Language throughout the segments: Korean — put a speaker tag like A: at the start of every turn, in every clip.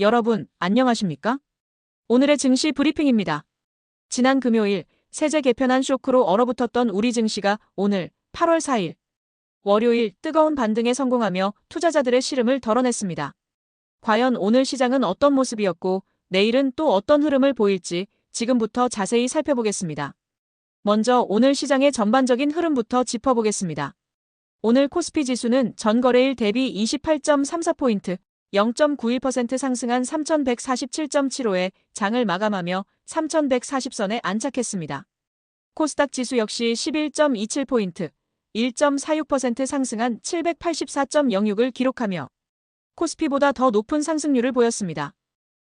A: 여러분, 안녕하십니까? 오늘의 증시 브리핑입니다. 지난 금요일 세제 개편안 쇼크로 얼어붙었던 우리 증시가 오늘 8월 4일 월요일 뜨거운 반등에 성공하며 투자자들의 시름을 덜어냈습니다. 과연 오늘 시장은 어떤 모습이었고 내일은 또 어떤 흐름을 보일지 지금부터 자세히 살펴보겠습니다. 먼저 오늘 시장의 전반적인 흐름부터 짚어보겠습니다. 오늘 코스피 지수는 전 거래일 대비 28.34포인트, 0.91% 상승한 3147.75에 장을 마감하며 3140선에 안착했습니다. 코스닥 지수 역시 11.27포인트, 1.46% 상승한 784.06을 기록하며 코스피보다 더 높은 상승률을 보였습니다.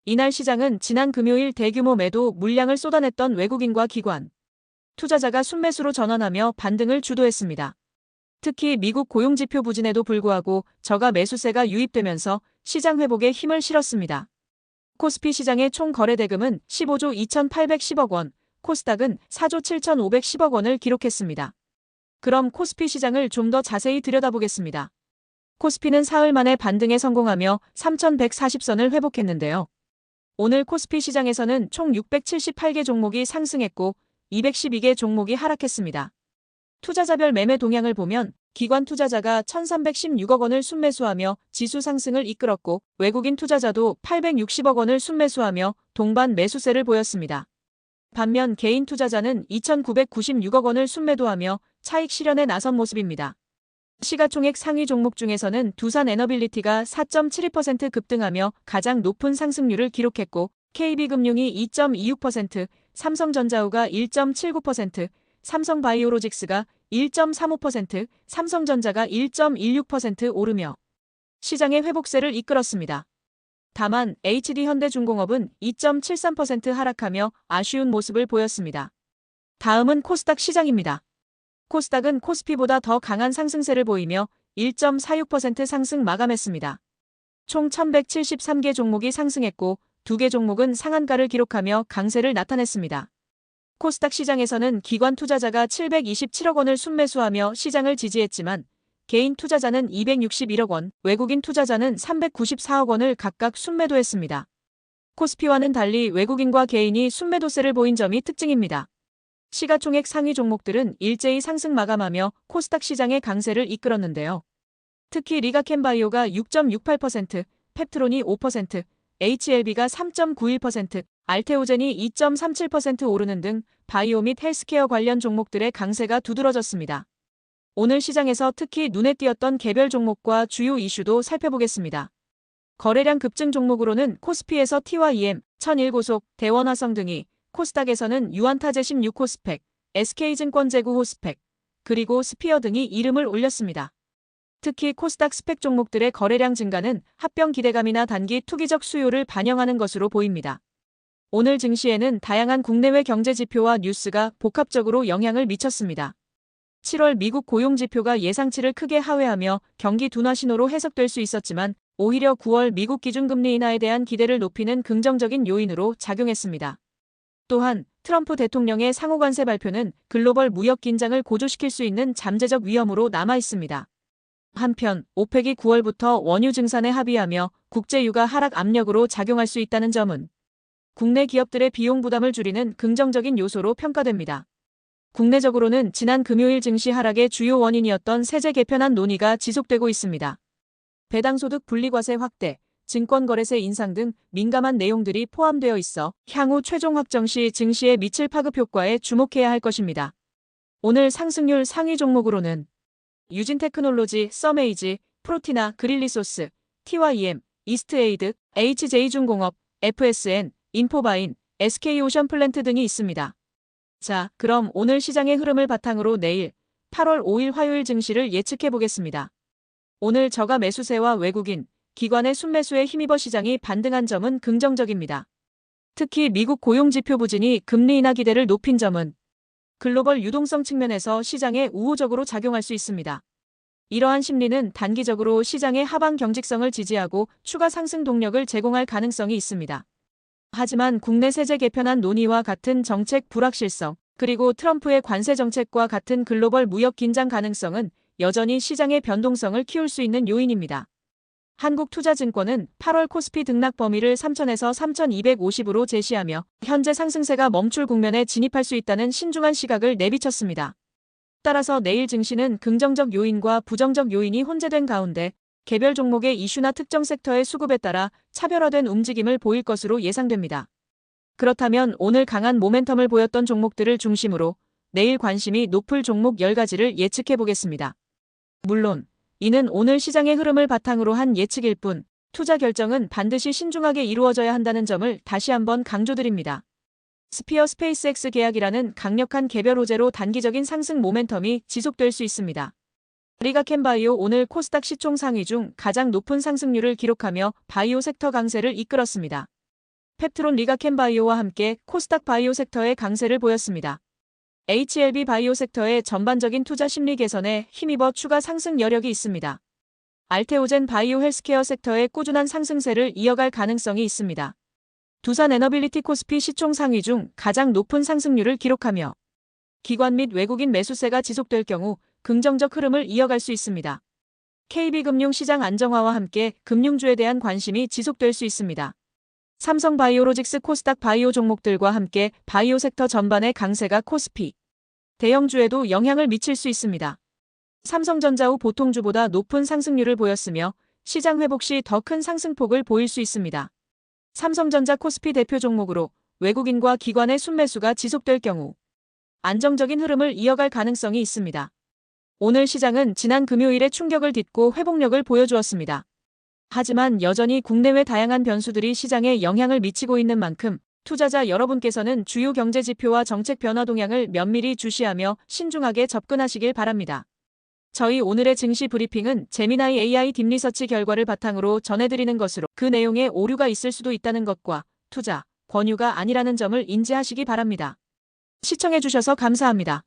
A: 이날 시장은 지난 금요일 대규모 매도 물량을 쏟아냈던 외국인과 기관, 투자자가 순매수로 전환하며 반등을 주도했습니다. 특히 미국 고용지표 부진에도 불구하고 저가 매수세가 유입되면서 시장 회복에 힘을 실었습니다. 코스피 시장의 총 거래 대금은 15조 2,810억 원, 코스닥은 4조 7,510억 원을 기록했습니다. 그럼 코스피 시장을 좀 더 자세히 들여다보겠습니다. 코스피는 사흘 만에 반등에 성공하며 3,140선을 회복했는데요. 오늘 코스피 시장에서는 총 678개 종목이 상승했고 212개 종목이 하락했습니다. 투자자별 매매 동향을 보면 기관 투자자가 1,316억 원을 순매수하며 지수 상승을 이끌었고 외국인 투자자도 860억 원을 순매수하며 동반 매수세를 보였습니다. 반면 개인 투자자는 2,996억 원을 순매도하며 차익 실현에 나선 모습입니다. 시가총액 상위 종목 중에서는 두산 에너빌리티가 4.72% 급등하며 가장 높은 상승률을 기록했고 KB금융이 2.26%, 삼성전자우가 1.79%, 삼성바이오로직스가 1.35%, 삼성전자가 1.16% 오르며 시장의 회복세를 이끌었습니다. 다만 HD현대중공업은 2.73% 하락하며 아쉬운 모습을 보였습니다. 다음은 코스닥 시장입니다. 코스닥은 코스피보다 더 강한 상승세를 보이며 1.46% 상승 마감했습니다. 총 1173개 종목이 상승했고 2개 종목은 상한가를 기록하며 강세를 나타냈습니다. 코스닥 시장에서는 기관 투자자가 727억 원을 순매수하며 시장을 지지했지만 개인 투자자는 261억 원, 외국인 투자자는 394억 원을 각각 순매도했습니다. 코스피와는 달리 외국인과 개인이 순매도세를 보인 점이 특징입니다. 시가총액 상위 종목들은 일제히 상승 마감하며 코스닥 시장의 강세를 이끌었는데요. 특히 리가켄바이오가 6.68%, 펩트론이 5%, HLB가 3.91%, 알테오젠이 2.37% 오르는 등 바이오 및 헬스케어 관련 종목들의 강세가 두드러졌습니다. 오늘 시장에서 특히 눈에 띄었던 개별 종목과 주요 이슈도 살펴보겠습니다. 거래량 급증 종목으로는 코스피에서 T와 EM, 천일고속, 대원화성 등이, 코스닥에서는 유한타제 16호 스펙, SK증권 제구호 스펙, 그리고 스피어 등이 이름을 올렸습니다. 특히 코스닥 스펙 종목들의 거래량 증가는 합병 기대감이나 단기 투기적 수요를 반영하는 것으로 보입니다. 오늘 증시에는 다양한 국내외 경제 지표와 뉴스가 복합적으로 영향을 미쳤습니다. 7월 미국 고용 지표가 예상치를 크게 하회하며 경기 둔화 신호로 해석될 수 있었지만 오히려 9월 미국 기준금리 인하에 대한 기대를 높이는 긍정적인 요인으로 작용했습니다. 또한 트럼프 대통령의 상호관세 발표는 글로벌 무역 긴장을 고조시킬 수 있는 잠재적 위험으로 남아 있습니다. 한편 오펙이 9월부터 원유 증산에 합의하며 국제 유가 하락 압력으로 작용할 수 있다는 점은 국내 기업들의 비용 부담을 줄이는 긍정적인 요소로 평가됩니다. 국내적으로는 지난 금요일 증시 하락의 주요 원인이었던 세제 개편안 논의가 지속되고 있습니다. 배당소득 분리과세 확대, 증권거래세 인상 등 민감한 내용들이 포함되어 있어 향후 최종 확정 시 증시에 미칠 파급 효과에 주목해야 할 것입니다. 오늘 상승률 상위 종목으로는 유진 테크놀로지, 썸에이지, 프로티나, 그릴리소스, TYM, 이스트에이드, HJ중공업, FSN, 인포바인, SK오션플랜트 등이 있습니다. 자, 그럼 오늘 시장의 흐름을 바탕으로 내일 8월 5일 화요일 증시를 예측해 보겠습니다. 오늘 저가 매수세와 외국인, 기관의 순매수에 힘입어 시장이 반등한 점은 긍정적입니다. 특히 미국 고용지표 부진이 금리 인하 기대를 높인 점은 글로벌 유동성 측면에서 시장에 우호적으로 작용할 수 있습니다. 이러한 심리는 단기적으로 시장의 하방 경직성을 지지하고 추가 상승 동력을 제공할 가능성이 있습니다. 하지만 국내 세제 개편안 논의와 같은 정책 불확실성, 그리고 트럼프의 관세 정책과 같은 글로벌 무역 긴장 가능성은 여전히 시장의 변동성을 키울 수 있는 요인입니다. 한국투자증권은 8월 코스피 등락 범위를 3,000에서 3,250으로 제시하며 현재 상승세가 멈출 국면에 진입할 수 있다는 신중한 시각을 내비쳤습니다. 따라서 내일 증시는 긍정적 요인과 부정적 요인이 혼재된 가운데 개별 종목의 이슈나 특정 섹터의 수급에 따라 차별화된 움직임을 보일 것으로 예상됩니다. 그렇다면 오늘 강한 모멘텀을 보였던 종목들을 중심으로 내일 관심이 높을 종목 10가지를 예측해 보겠습니다. 물론 이는 오늘 시장의 흐름을 바탕으로 한 예측일 뿐 투자 결정은 반드시 신중하게 이루어져야 한다는 점을 다시 한번 강조드립니다. 스피어 스페이스X 계약이라는 강력한 개별 호재로 단기적인 상승 모멘텀이 지속될 수 있습니다. 리가켄 바이오 오늘 코스닥 시총 상위 중 가장 높은 상승률을 기록하며 바이오 섹터 강세를 이끌었습니다. 펩트론 리가켄 바이오와 함께 코스닥 바이오 섹터의 강세를 보였습니다. HLB 바이오 섹터의 전반적인 투자 심리 개선에 힘입어 추가 상승 여력이 있습니다. 알테오젠 바이오 헬스케어 섹터의 꾸준한 상승세를 이어갈 가능성이 있습니다. 두산 에너빌리티 코스피 시총 상위 중 가장 높은 상승률을 기록하며 기관 및 외국인 매수세가 지속될 경우 긍정적 흐름을 이어갈 수 있습니다. KB금융 시장 안정화와 함께 금융주에 대한 관심이 지속될 수 있습니다. 삼성 바이오로직스 코스닥 바이오 종목들과 함께 바이오 섹터 전반의 강세가 코스피 대형주에도 영향을 미칠 수 있습니다. 삼성전자 후 보통주보다 높은 상승률을 보였으며 시장 회복 시 더 큰 상승폭을 보일 수 있습니다. 삼성전자 코스피 대표 종목으로 외국인과 기관의 순매수가 지속될 경우 안정적인 흐름을 이어갈 가능성이 있습니다. 오늘 시장은 지난 금요일의 충격을 딛고 회복력을 보여주었습니다. 하지만 여전히 국내외 다양한 변수들이 시장에 영향을 미치고 있는 만큼 투자자 여러분께서는 주요 경제 지표와 정책 변화 동향을 면밀히 주시하며 신중하게 접근하시길 바랍니다. 저희 오늘의 증시 브리핑은 제미나이 AI 딥리서치 결과를 바탕으로 전해드리는 것으로 그 내용에 오류가 있을 수도 있다는 것과 투자, 권유가 아니라는 점을 인지하시기 바랍니다. 시청해주셔서 감사합니다.